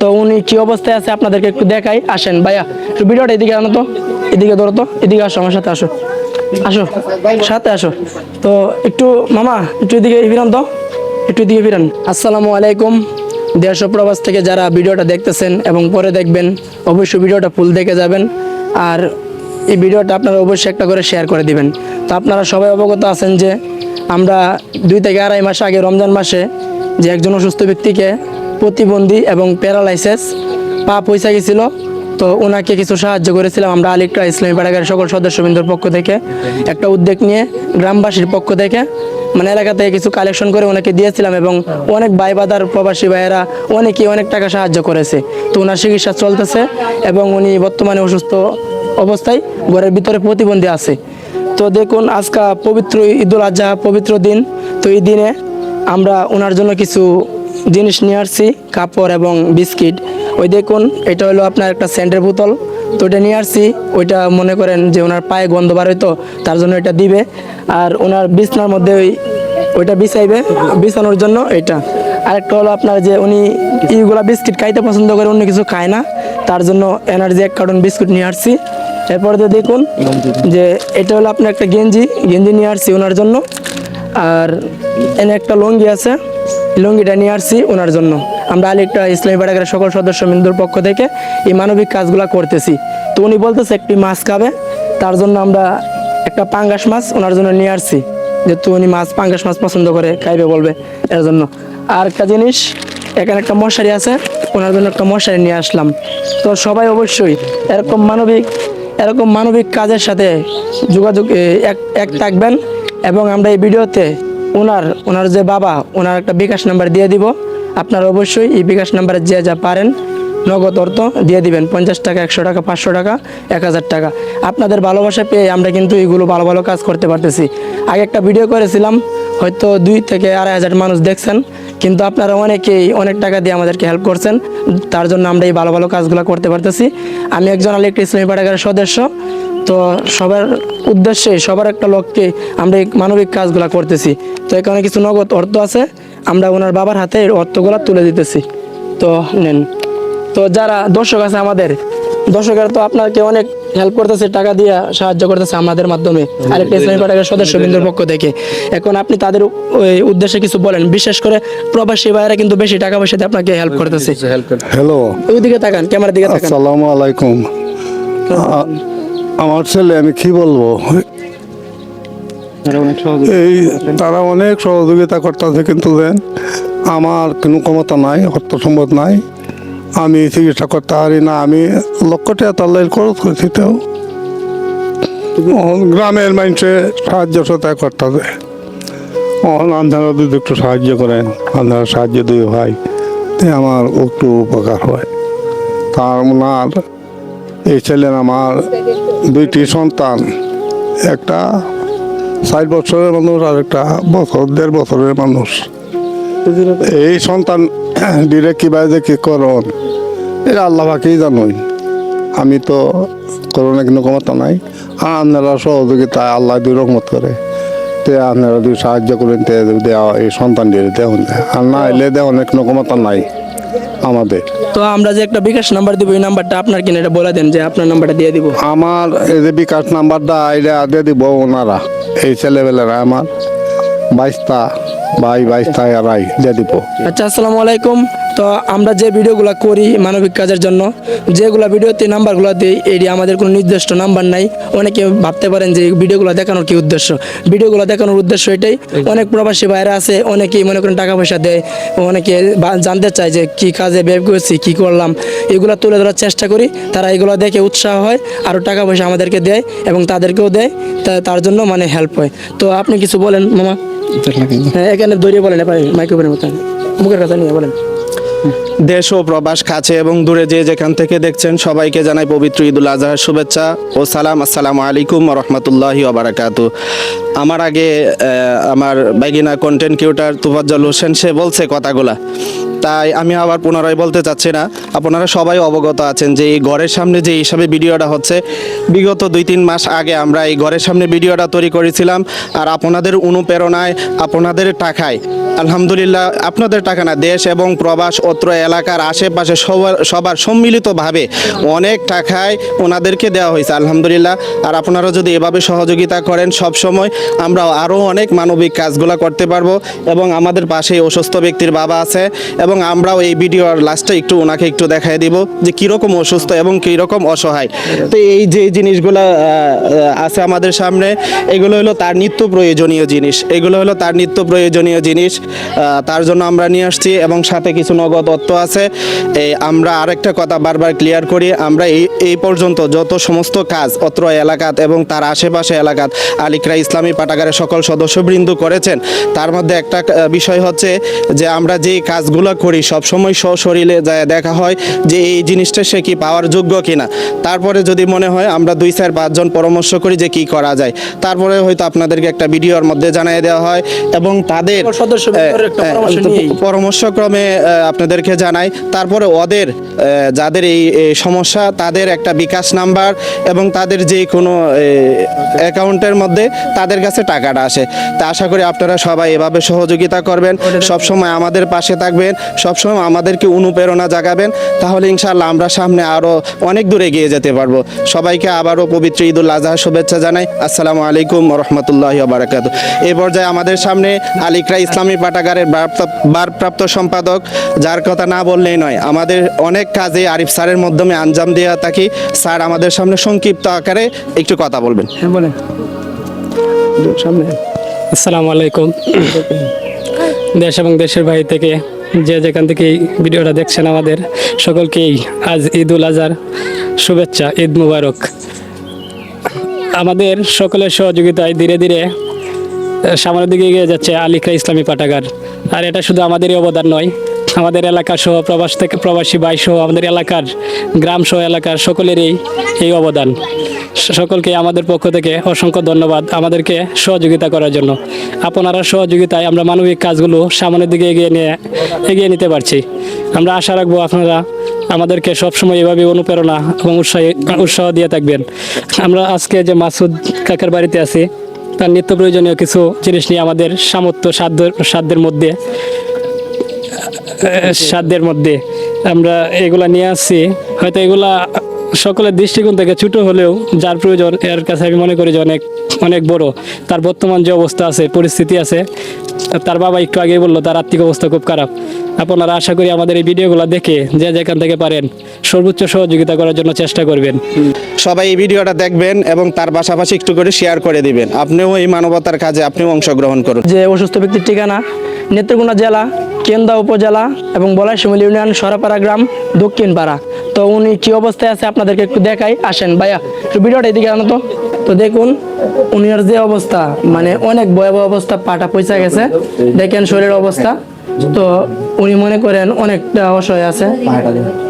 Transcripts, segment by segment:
তো উনি কি অবস্থায় আছে আপনাদেরকে একটু দেখাই। আসেন ভাইয়া, একটু ভিডিওটা এদিকে আনো তো, এদিকে ধরো তো, এদিকে আসো আমার সাথে, আসো। আসো, সাথে আসো। তো একটু মামা, একটু এদিকে ফিরান তো, একটু এদিকে ফিরান। আসসালামু আলাইকুম। দেড়শো প্রবাস থেকে যারা ভিডিওটা দেখতেছেন এবং পরে দেখবেন, অবশ্যই ভিডিওটা ফুল দেখে যাবেন। আর এই ভিডিওটা আপনারা অবশ্যই একটা করে শেয়ার করে দিবেন। তো আপনারা সবাই অবগত আছেন যে আমরা দুই থেকে আড়াই মাস আগে রমজান মাসে যে একজন অসুস্থ ব্যক্তিকে প্রতিবন্ধী এবং প্যারালাইসিস পা পয়সা গেছিল। তো ওনাকে কিছু সাহায্য করেছিলাম আমরা আলিকটা ইসলামী পাড়াগার সকল সদস্যবৃন্দর পক্ষ থেকে। একটা উদ্যোগ নিয়ে গ্রামবাসীর পক্ষ থেকে। মানে এলাকা থেকে কিছু কালেকশন করে ওনাকে দিয়েছিলাম এবং অনেক ভাই বাদার প্রবাসী ভাইয়েরা অনেকেই অনেক টাকা সাহায্য করেছে। তো ওনার চিকিৎসা চলতেছে এবং উনি বর্তমানে অসুস্থ অবস্থায় ঘরের ভিতরে প্রতিবন্ধী আছে। তো দেখুন, আজকা পবিত্র ঈদুল আজহা, পবিত্র দিন। তো এই দিনে আমরা ওনার জন্য কিছু জিনিস নিয়ে আসছি, কাপড় এবং বিস্কিট। ওই দেখুন, এটা হলো আপনার একটা স্যান্ডের বোতল। তো ওটা নিয়ে আসছি, ওইটা মনে করেন যে ওনার পায়ে গন্ধ বার হইতো, তার জন্য এটা দিবে। আর ওনার বিছনার মধ্যে ওই, ওইটা বিছাইবে, বিছানোর জন্য এটা। আরেকটা হলো আপনার যে উনি এইগুলা বিস্কিট খাইতে পছন্দ করে, অন্য কিছু খায় না। তার জন্য এনার্জি এক কার্টন বিস্কুট নিয়ে আসছি। এরপরে তো দেখুন, যে এটা হলো আপনার একটা গেঞ্জি। গেঞ্জি নিয়ে আসছি ওনার জন্য। আর এনে একটা লুঙ্গি আছে। লুঙ্গিটা নিয়ে আসছি ওনার জন্য। আমরা আরেকটা ইসলামী পাড়াগারের সকল সদস্য বিন্দুর পক্ষ থেকে এই মানবিক কাজগুলো করতেছি। তো উনি বলতেছে, একটি মাছ খাবে, তার জন্য আমরা একটা পাঙ্গাস মাছ ওনার জন্য নিয়ে আসছি। যেহেতু উনি মাছ, পাঙ্গাস মাছ পছন্দ করে খাইবে বলবে এর জন্য। আর একটা জিনিস, এখানে একটা মশারি আছে, ওনার জন্য একটা মশারি নিয়ে আসলাম। তো সবাই অবশ্যই এরকম মানবিক এরকম মানবিক কাজের সাথে যোগাযোগ এক এক থাকবেন। এবং আমরা এই ভিডিওতে ওনার ওনার যে বাবা, ওনার একটা বিকাশ নাম্বার দিয়ে দিব। আপনারা অবশ্যই এই বিকাশ নাম্বারে যে যা পারেন, নগদ অর্থ দিয়ে দিবেন। পঞ্চাশ টাকা, একশো টাকা, পাঁচশো টাকা, এক হাজার টাকা। আপনাদের ভালোবাসা পেয়ে আমরা কিন্তু এইগুলো ভালো ভালো কাজ করতে পারতেছি। আগে একটা ভিডিও করেছিলাম, হয়তো দুই থেকে আড়াই হাজার মানুষ দেখছেন, কিন্তু আপনারা অনেকেই অনেক টাকা দিয়ে আমাদেরকে হেল্প করছেন। তার জন্য আমরা এই ভালো ভালো কাজগুলো করতে পারতেছি। আমি একজন আলিকটি ইসলামী পাঠাগারের সদস্য। তো সবার উদ্দেশ্যে সবার একটা লক্ষ্যে আমরা এই মানবিক কাজগুলো করতেছি। তো এখানে কিছু নগদ অর্থ আছে আমরা ওনার বাবার হাতে অর্থগুলো তুলে দিতেছি। তো নেন। তো যারা দর্শক আছে আমাদের দর্শকেরা তো আপনাকে অনেক হেল্প করতেছে টাকা দিয়ে সাহায্য করতেছে আমাদের মাধ্যমে। আরেকটা ইসলামী পাঠাগার সদস্য বিন্দুর পক্ষ থেকে। এখন আপনি তাদের ওই উদ্দেশ্যে কিছু বলেন। বিশেষ করে প্রবাসী ভাইয়েরা কিন্তু বেশি টাকা পয়সা দিয়ে আপনাকে হেল্প করতেছে। হ্যালো ওইদিকে তাকান ক্যামেরার দিকে তাকান। আসসালামু আলাইকুম। আ- আমার ছেলে আমি কি বলব? এই তারা অনেক সহযোগিতা করতেছে কিন্তু দেন আমার কোনো ক্ষমতা নাই অর্থ সম্পদ নাই। আমি চিকিৎসা করতে পারি না আমি লক্ষ টাকা তাল্লাই খরচ করছি তো গ্রামের মানুষে সাহায্য সহায়তা করতেছে। অহন আপনারা যদি একটু সাহায্য করেন আপনারা সাহায্য দিয়ে ভাই। তে আমার একটু উপকার হয়। তার ওনার এই ছেলের আমার দুইটি সন্তান, একটা ষাট বছরের মানুষ আর একটা বছর, দেড় বছরের মানুষ। এই সন্তান ডিরে কীভাবে যে কি করন এটা আল্লাহ পাকেই জানুই। আমি তো করোনা কিন্তু ক্ষমতা নাই, আর আপনারা সহযোগিতা আল্লাহ দুই রকমত করে। তে আপনারা দুই সাহায্য করেন, তে দেওয়া এই সন্তান দিয়ে দেওয়া আর না এলে দেওয়া অনেক ক্ষমতা নাই। আমাদের। তো আমরা যে একটা বিকাশ নাম্বার দিব এই নাম্বারটা আপনার কিনে এটা বলে দেন যে আপনার নাম্বারটা দিয়ে দিব। আমার এই যে বিকাশ নাম্বারটা এটা দিয়ে দিব ওনারা এই ছেলেবেলারা আমার বাইশটা। ভাই ভাই বাইশটা এরাই দিয়ে দিব। আচ্ছা আসসালামু আলাইকুম। তো আমরা যে ভিডিওগুলো করি মানবিক কাজের জন্য, যেগুলো ভিডিওতে নাম্বারগুলো দিই, এটি আমাদের কোনো নির্দিষ্ট নাম্বার নাই। অনেকে ভাবতে পারেন যে ভিডিওগুলো দেখানোর কি উদ্দেশ্য? ভিডিওগুলো দেখানোর উদ্দেশ্য এটাই। অনেক প্রবাসী বাইরে আছে, অনেকেই মনে করেন টাকা পয়সা দেয়, অনেকে জানতে চায় যে কি কাজে ব্যয় করছি, কি করলাম। এগুলো তুলে ধরার চেষ্টা করি, তারা এগুলো দেখে উৎসাহ হয় আরও টাকা পয়সা আমাদেরকে দেয় এবং তাদেরকেও দেয় তার জন্য মানে হেল্প হয়। তো আপনি কিছু বলেন, মামা। হ্যাঁ এখানে দৌড়িয়ে বলেন মাইক্রোফোনের মতো মুখের কথা নিয়ে বলেন। দেশ ও প্রবাস কাছে এবং দূরে যে যেখান থেকে দেখছেন সবাইকে জানাই পবিত্র ঈদুল আজহার শুভেচ্ছা ও সালাম। আসসালামু আলাইকুম রহমতুল্লাহি ওবারাকাতু আমার আগে আমার বাইগিনা কন্টেন্ট কিউটার তুফাজ্জল হোসেন সে বলছে কথাগুলা। তাই আমি আবার পুনরায় বলতে চাচ্ছি না। আপনারা সবাই অবগত আছেন যে এই ঘরের সামনে যে হিসাবে ভিডিওটা হচ্ছে, বিগত দুই তিন মাস আগে আমরা এই ঘরের সামনে ভিডিওটা তৈরি করেছিলাম আর আপনাদের অনুপ্রেরণায়, আপনাদের টাকায়, আলহামদুলিল্লাহ আপনাদের টাকা না, দেশ এবং প্রবাস, অত্র এলাকার আশেপাশে সবার সবার সম্মিলিতভাবে অনেক টাকায় ওনাদেরকে দেওয়া হয়েছে, আলহামদুলিল্লাহ। আর আপনারা যদি এভাবে সহযোগিতা করেন সব সময় আমরা আরও অনেক মানবিক কাজগুলো করতে পারব এবং আমাদের পাশে অসুস্থ ব্যক্তির বাবা আছে এবং আমরাও এই ভিডিওর লাস্টে একটু ওনাকে একটু দেখাই দিব যে কীরকম অসুস্থ এবং কীরকম অসহায়। তো এই যে জিনিসগুলো আছে আমাদের সামনে, এগুলো হলো তার নিত্য প্রয়োজনীয় জিনিস। এগুলো হলো তার নিত্য প্রয়োজনীয় জিনিস তার জন্য আমরা নিয়ে আসছি এবং সাথে কিছু নগদ অর্থ আছে। আমরা আরেকটা কথা বারবার ক্লিয়ার করি, আমরা এই এই পর্যন্ত যত সমস্ত কাজ অত্র এলাকাত এবং তার আশেপাশে এলাকাত আলিকরা ইসলামী পাঠাগারের সকল সদস্যবৃন্দ করেছেন, তার মধ্যে একটা বিষয় হচ্ছে যে আমরা যেই কাজগুলো করি সবসময় সশরীরে যায় দেখা হয় যে এই জিনিসটা সে কি পাওয়ার যোগ্য কিনা। তারপরে যদি মনে হয় আমরা দুই চার পাঁচজন পরামর্শ করি যে কি করা যায়। তারপরে হয়তো আপনাদেরকে একটা ভিডিওর মধ্যে জানিয়ে দেওয়া হয় এবং তাদের। পরামর্শক্রমে আপনাদেরকে জানাই। তারপরে ওদের যাদের এই এই সমস্যা তাদের একটা বিকাশ নাম্বার এবং তাদের যে কোনো অ্যাকাউন্টের মধ্যে তাদের কাছে টাকাটা আসে। তা আশা করি আপনারা সবাই এভাবে সহযোগিতা করবেন। সবসময় আমাদের পাশে থাকবেন। সবসময় আমাদেরকে অনুপ্রেরণা জাগাবেন তাহলে ইনশাআল্লাহ আমরা সামনে আরও অনেক দূরে এগিয়ে যেতে পারব। সবাইকে আবারও পবিত্র ঈদুল আজহার শুভেচ্ছা জানাই। আসসালামু আলাইকুম রহমতুল্লাহ বারাকাত এই পর্যায়ে আমাদের সামনে আলিকরা ইসলামী পাঠাগারের ভারপ্রাপ্ত সম্পাদক যার কথা না বললেই নয় আমাদের অনেক কাজে আরিফ স্যারের মাধ্যমে আঞ্জাম দেওয়া থাকি। স্যার আমাদের সামনে সংক্ষিপ্ত আকারে একটু কথা বলবেন। হ্যাঁ বলেন। সামনে। আসসালামু আলাইকুম। দেশ এবং দেশের বাইরে থেকে যে যেখান থেকে এই ভিডিওটা দেখছেন আমাদের সকলকেই আজ ঈদ উল আজহার শুভেচ্ছা, ঈদ মুবারক। আমাদের সকলের সহযোগিতায় ধীরে ধীরে সামনের দিকে এগিয়ে যাচ্ছে আলিকা ইসলামী পাঠাগার। আর এটা শুধু আমাদেরই অবদান নয় আমাদের এলাকা সহ প্রবাস থেকে প্রবাসী ভাই সহ আমাদের এলাকার গ্রাম সহ এলাকার সকলেরই এই অবদান। সকলকে আমাদের পক্ষ থেকে অসংখ্য ধন্যবাদ আমাদেরকে সহযোগিতা করার জন্য। আপনারা সহযোগিতায় আমরা মানবিক কাজগুলো সামনের দিকে এগিয়ে নিয়ে, এগিয়ে নিতে পারছি। আমরা আশা রাখব আপনারা আমাদেরকে সবসময় এভাবে অনুপ্রেরণা এবং উৎসাহ উৎসাহ দিয়ে থাকবেন। আমরা আজকে যে মাসুদ কাকার বাড়িতে আছি, তার নিত্য প্রয়োজনীয় কিছু জিনিস নিয়ে আমাদের সামর্থ্য, সাধ্য, সাধ্যের মধ্যে সাধ্যের মধ্যে আমরা এগুলা নিয়ে আসছি। হয়তো এগুলা সকলের দৃষ্টিকোণ থেকে ছোট হলেও যার প্রয়োজন এর কাছে আমি মনে করি যে অনেক অনেক বড়। তার বর্তমান যে অবস্থা আছে পরিস্থিতি আছে তার বাবা একটু আগে বলল তার আর্থিক অবস্থা খুব খারাপ। আপনারা আশা করি আমাদের এই ভিডিওগুলো দেখে যে যেখান থেকে পারেন সর্বোচ্চ সহযোগিতা করার জন্য চেষ্টা করবেন। সবাই এই ভিডিওটা দেখবেন এবং তার পাশাপাশি একটু করে শেয়ার করে দিবেন। আপনিও এই মানবতার কাজে আপনিও অংশগ্রহণ করুন। যে অসুস্থ ব্যক্তির ঠিকানা নেত্রকোনা জেলা, কেন্দা উপজেলা এবং বলাইশিমল ইউনিয়ন সরাপাড়া গ্রাম দক্ষিণ পাড়া তো উনি কি অবস্থায় আছে আপনাদেরকে একটু দেখাই, আসেন ভাইয়া। একটু ভিডিওটা এদিকে আনো তো। দেখুন, উনির যে অবস্থা মানে অনেক ভয়াবহ অবস্থা, পাটা পয়সা গেছে। দেখেন শরীরের অবস্থা। তো উনি মনে করেন অনেকটা অসহায় আছে।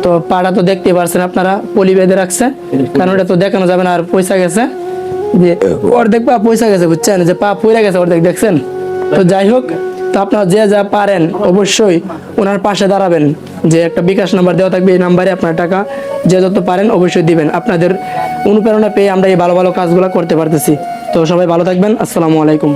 তো পাটা তো দেখতে পারছেন আপনারা, পলি বেঁধে রাখছে। কারণ ওটা তো দেখানো যাবে না আর পয়সা গেছে। যে অর্ধেক পা পয়সা গেছে, বুঝছেন? যে পা পয়সা গেছে অর্ধেক, দেখছেন? তো যাই হোক আপনারা যে যা পারেন, অবশ্যই ওনার পাশে দাঁড়াবেন। যে একটা বিকাশ নাম্বার দেওয়া থাকবে এই নাম্বারে আপনার টাকা যে যত পারেন অবশ্যই দিবেন। আপনাদের অনুপ্রেরণা পেয়ে আমরা এই ভালো ভালো কাজগুলো করতে পারতেছি। তো সবাই ভালো থাকবেন। আসসালামু আলাইকুম।